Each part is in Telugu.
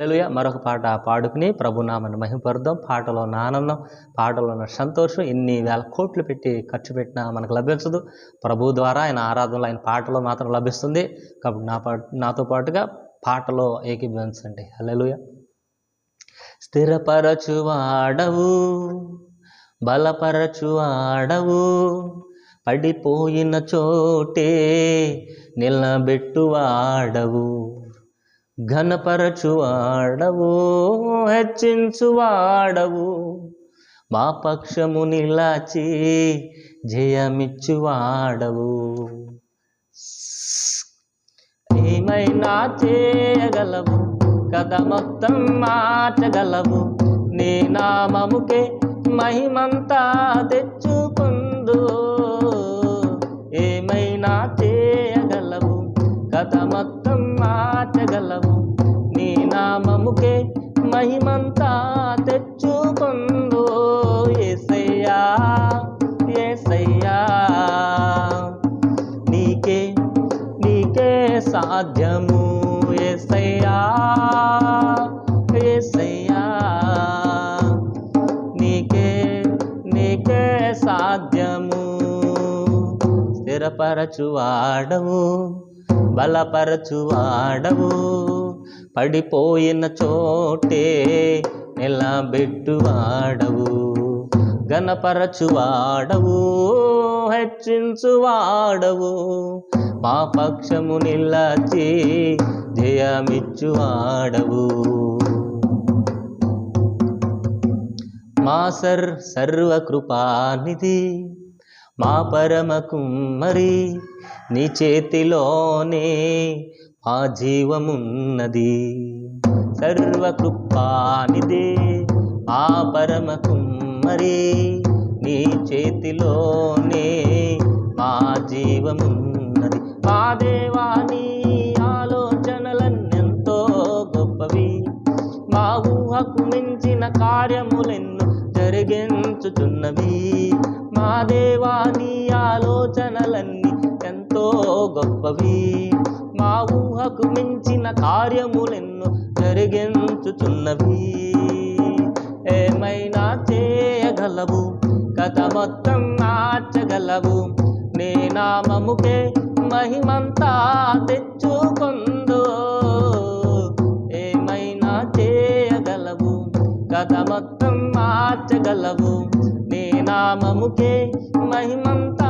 హల్లెలూయా. మరొక పాట పాడుకుని ప్రభునామని మహిమపరుద్దాం పాటలో ఉన్న ఆనందం పాటలో ఉన్న సంతోషం ఎన్ని వేల కోట్లు పెట్టి ఖర్చు పెట్టినా మనకు లభించదు. ప్రభు ద్వారా ఆయన ఆరాధనలో ఆయన పాటలో మాత్రం లభిస్తుంది. కాబట్టి నా పాట నాతో పాటుగా పాటలో ఏకీభవించండి. హల్లెలూయా. స్థిరపరచువాడవు బలపరచువాడవు పడిపోయిన చోటే నిలబెట్టువాడవు. ఘనపరచువాడవు హెచ్చించువాడవు. మా పక్షము నిలాచి జయమిచ్చువాడవు. ఏమైనా చేయగలవు కథ మొత్తం మార్చగలవు. నీ నామముకే మహిమంతా తెచ్చుకుందు. సాధ్యము ఎసయ్యా ఎసయ్యా నీకే నీకే సాధ్యము. స్థిరపరచువాడవు బలపరచువాడవు. పడిపోయిన చోటే నిలబెట్టువాడవు. గణపరచువాడవు హెచ్చించువాడవు. మా పక్షము నిలచి జయమిచ్చువాడవు. మా సర్ సర్వకృపానిధి మా పరమ మరి నీ చేతిలోనే మా జీవమున్నది. సర్వకృపానిదే మా పరమ కుమ్మరి నీ చేతిలోనే మా జీవమున్నది. మా దేవా నీ ఆలోచనలన్నెంతో గొప్పవి. మా ఊహకు మించిన కార్యములెన్నో జరిగించుచున్నవి. మా దేవా నీ ఆలోచనలన్నీ ఎంతో గొప్పవి. మా ఊహకు మించిన కార్యములెన్నో జరిగించుచున్నవి. ఏమైనా చేయగలవు? జగత మొత్తం మార్చగలవు. నీ నామముకే మహిమంతా తెచ్చుకొందు. ఏమైనా చేయగలవు? కథ మొత్తం మార్చగలవు. నీ నామముకే మహిమంతా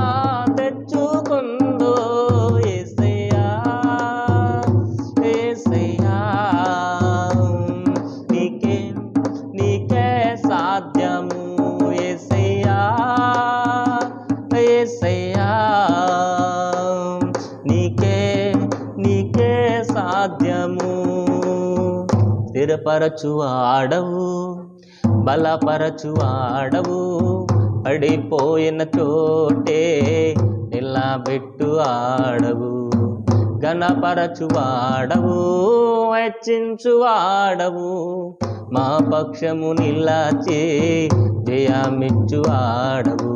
ఏసయ్యా నీకే నీకే సాధ్యము. బలపరచు ఆడవు. పడిపోయిన చోటే నిలబెట్టు ఆడవు. గణపరచువాడవు హెచ్చించువాడవు మా పక్షము నిలాచి జయమిచ్చువాడవు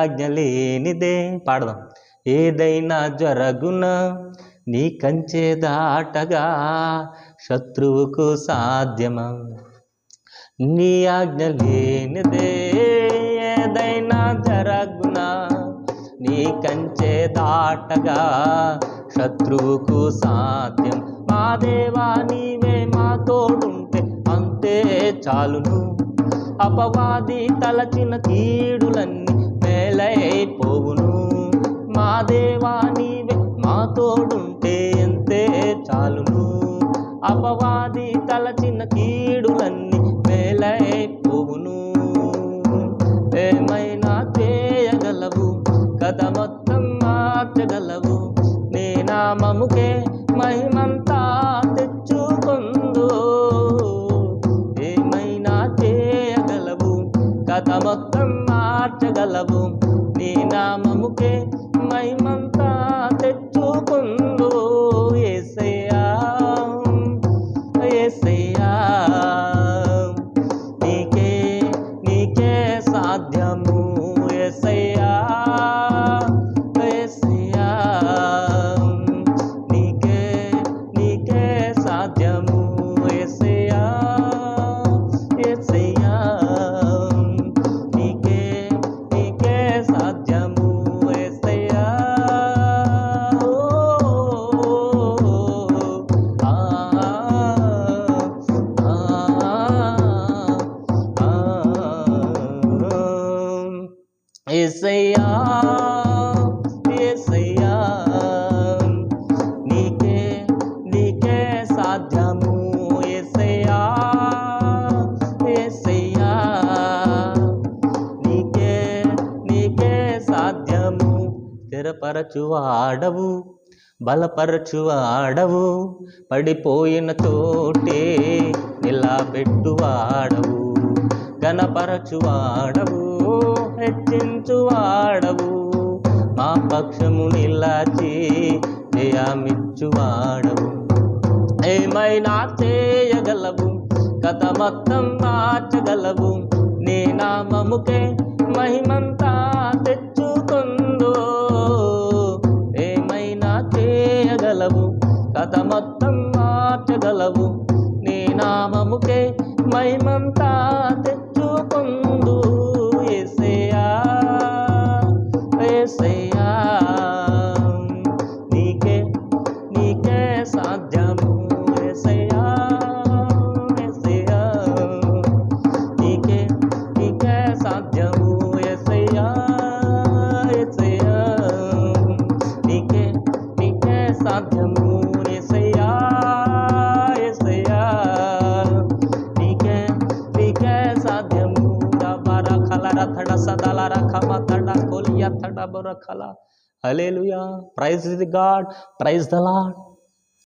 ఆజ్ఞ లేనిదే పాడదాం. ఏదైనా జరగునా నీ కంచె దాటగా శత్రువుకు సాధ్యమా? నీ ఆజ్ఞ లేనిదే ఏదైనా జరగునా నీ కంచే దాటగా శత్రువుకు సాధ్యం? మా దేవా నీవే మా తోడుంటే అంతే చాలును. అపవాది తలచిన కీడు అపవాది తలచిన కీడులన్నీ వేలైపోవును ఏమైనా చేయగలవు? కథ మొత్తం మార్చగలవు. నే నామముకే మహిమంతా తెచ్చుకుందు. ఏమైనా చేయగలవు? కథ మొత్తం మార్చగలవు. నీ నామముకే మహిమంతా బలపరచువాడవు బలపరచువాడవు పడిపోయిన తోటే నిలబెట్టువాడవు గణపరచువాడవు హెచ్చించువాడవు మా పక్షము నిలాచి జయామిచ్చువాడవు. ఏమైనా చేయగలవు కథ మొత్తం మార్చగలవు నీ నామముకే మహిమంతా నామముకే మహిమంతా రబర కళ hallelujah praise the God praise the Lord